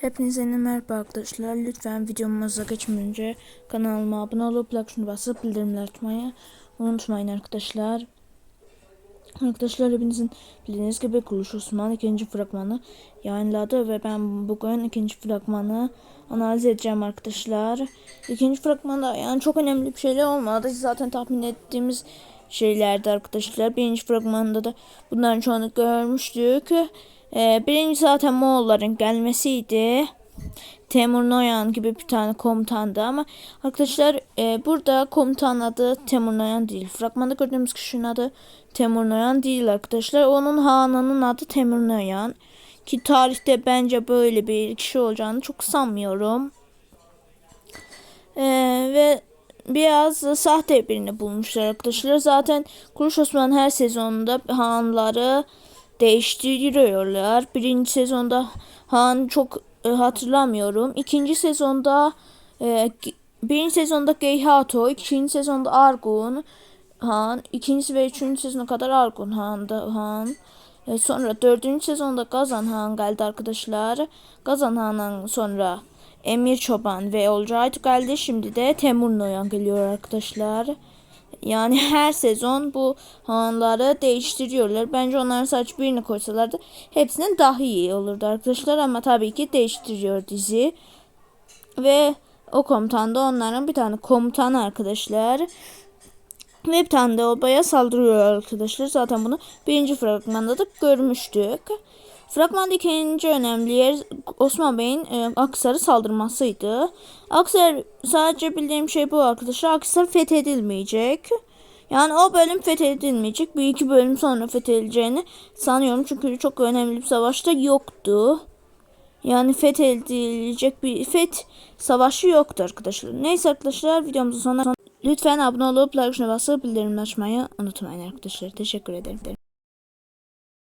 Hepinize merhaba arkadaşlar. Lütfen videomuza geçmeden önce kanalıma abone olup like tuşuna basıp bildirimleri açmayı unutmayın arkadaşlar. Arkadaşlar hepinizin bildiğiniz gibi Kuruluş Osman ikinci fragmanı yayınladı ve ben bugün ikinci fragmanı analiz edeceğim arkadaşlar. İkinci fragmanda yani çok önemli bir şeyler olmadı. Zaten tahmin ettiğimiz şeylerdi arkadaşlar. Birinci fragmanda da bunların çoğunu görmüştük. Ee, birinci zaten Moğolların gelmesiydi. Temur Noyan gibi bir tane komutandı ama arkadaşlar e, burada komutan adı Temur Noyan değil. Fragmanda gördüğümüz kişinin adı Temur Noyan değil arkadaşlar. Onun hanının adı Temur Noyan. Ki tarihte bence böyle bir kişi olacağını çok sanmıyorum. E, ve biraz sahte birini bulmuşlar arkadaşlar. Zaten Kuruluş Osman her sezonunda hanları değiştiriyorlar. Birinci sezonda Han çok e, hatırlamıyorum. İkinci sezonda e, birinci sezonda Geihato, ikinci sezonda Argun Han, ikinci ve üçüncü sezona kadar Argun Han'da Han. E, sonra dördüncü sezonda Gazan Han geldi arkadaşlar. Gazan Han'dan sonra Emir Çoban ve Olcayt geldi. Şimdi de Temur Noyan geliyor arkadaşlar. Yani her sezon bu hanları değiştiriyorlar. Bence onların sadece birini koysalardı hepsinden daha iyi olurdu arkadaşlar. Ama tabii ki değiştiriyor dizi. Ve o komutan da onların bir tane komutan arkadaşlar. Ve bir tane de obaya saldırıyor arkadaşlar. Zaten bunu birinci fragmanda da görmüştük. Fragmanda ikinci önemli yer Osman Bey'in e, Aksar'ı saldırmasıydı. Aksar sadece bildiğim şey bu arkadaşlar. Aksar fethedilmeyecek. Yani o bölüm fethedilmeyecek. Bir iki bölüm sonra fethedileceğini sanıyorum. Çünkü çok önemli bir savaşta yoktu. Yani fethedilecek bir feth savaşı yoktu arkadaşlar. Neyse arkadaşlar videomuzun sonuna lütfen abone olup like basıp bildirim açmayı unutmayın arkadaşlar. Teşekkür ederim.